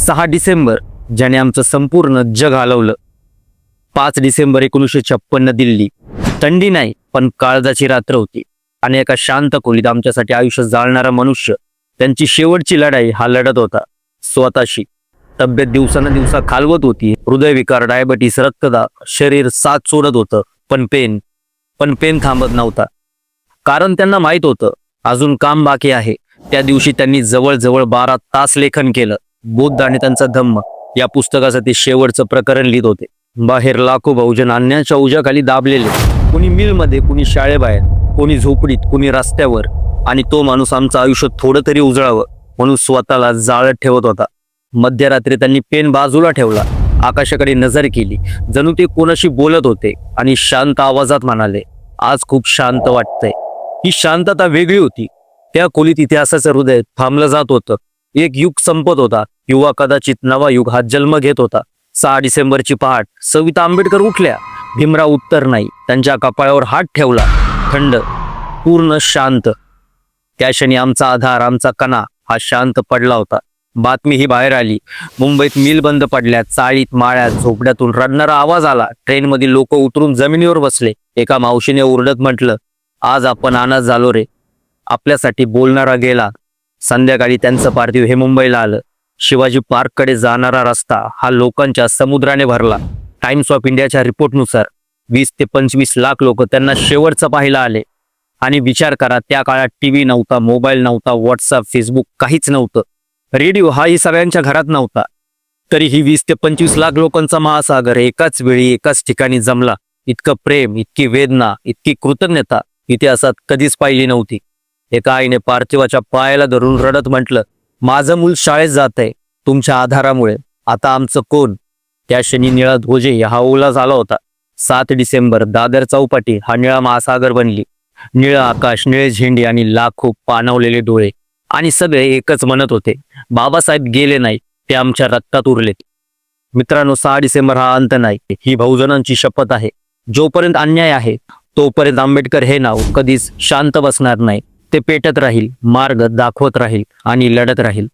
सहा डिसेंबर ज्याने आमचं संपूर्ण जग हलवलं. पाच डिसेंबर एकोणीसशे छप्पन्न दिल्ली. थंडी नाही पण काळजाची रात्र होती. आणि एका शांत खोलीत आमच्यासाठी आयुष्य जाळणारा मनुष्य त्यांची शेवटची लढाई हा लढत होता स्वतःशी. तब्येत दिवसानं खालवत होती हृदयविकार डायबिटीस रक्तदाब शरीर साथ सोडत होतं पण पेन पण पेन थांबत नव्हता. कारण त्यांना माहीत होतं अजून काम बाकी आहे. त्या दिवशी त्यांनी जवळजवळ बारा तास लेखन केलं. बुद्ध आणि त्यांचा धम्म या पुस्तकाचं ते शेवटचं प्रकरण लिहित होते. बाहेर लाखो बहुजन अन्याच्या उजाखाली दाबलेले. कुणी मिलमध्ये कुणी शाळेबाहेर कोणी झोपडीत कुणी रस्त्यावर. आणि तो माणूस आमचं आयुष्य थोडं तरी उजळावं म्हणून स्वतःला जाळत ठेवत होता. मध्यरात्री त्यांनी पेन बाजूला ठेवला. आकाशाकडे नजर केली. जणू ते कोणाशी बोलत होते आणि शांत आवाजात म्हणाले आज खूप शांत वाटतंय. ही शांतता वेगळी होती. त्या खोलीत इतिहासाचं हृदय थांबलं जात होतं. एक युग संपत होता. किंवा कदाचित नवा युग हा जन्म घेत होता. सहा डिसेंबरची पहाट सविता आंबेडकर उठल्या. भीमराव उत्तर नाही. त्यांच्या कपाळावर हात ठेवला. थंड पूर्ण शांत. त्या क्षणी आमचा आधार आमचा कणा हा शांत पडला होता. बातमी ही बाहेर आली. मुंबईत मिल बंद पडल्या. चाळीत माळ्यात झोपड्यातून रडणारा आवाज आला. ट्रेनमधील लोक उतरून जमिनीवर बसले. एका मावशीने ओरडत म्हटलं आज आपण अनाथ झालो रे. आपल्यासाठी बोलणारा गेला. संध्याकाळी त्यांचं पार्थिव हे मुंबईला आलं. शिवाजी पार्ककडे जाणारा रस्ता हा लोकांच्या समुद्राने भरला. टाइम्स ऑफ इंडियाच्या रिपोर्टनुसार वीस ते पंचवीस लाख लोक त्यांना शेवटचं पाहायला आले. आणि विचार करा त्या काळात टीव्ही नव्हता मोबाईल नव्हता व्हॉट्सअप फेसबुक काहीच नव्हतं. रेडिओ हाही सगळ्यांच्या घरात नव्हता. तरी ही वीस ते पंचवीस लाख लोकांचा महासागर एकाच वेळी एकाच ठिकाणी जमला. इतकं प्रेम इतकी वेदना इतकी कृतज्ञता इतिहासात कधीच पाहिली नव्हती. एका आईने पार्थिवाच्या पायाला धरून रडत म्हटलं माझं मूल शाळेत जात आहे तुमच्या आधारामुळे. आता आमचं कोण? त्या क्षणी निळा ध्वजे हा ओला झाला होता. सात डिसेंबर दादर चौपाटी हा निळा महासागर बनली. निळं आकाश निळे झेंडे आणि लाखो पाणवलेले डोळे. आणि सगळे एकच म्हणत होते बाबासाहेब गेले नाही ते आमच्या रक्तात उरलेत. मित्रांनो सहा डिसेंबर हा अंत नाही. ही बहुजनांची शपथ आहे. जोपर्यंत अन्याय आहे तोपर्यंत आंबेडकर हे नाव कधीच शांत बसणार नाही. ते पेटत राहील मार्ग दाखवत राहील आणि लढत राहील.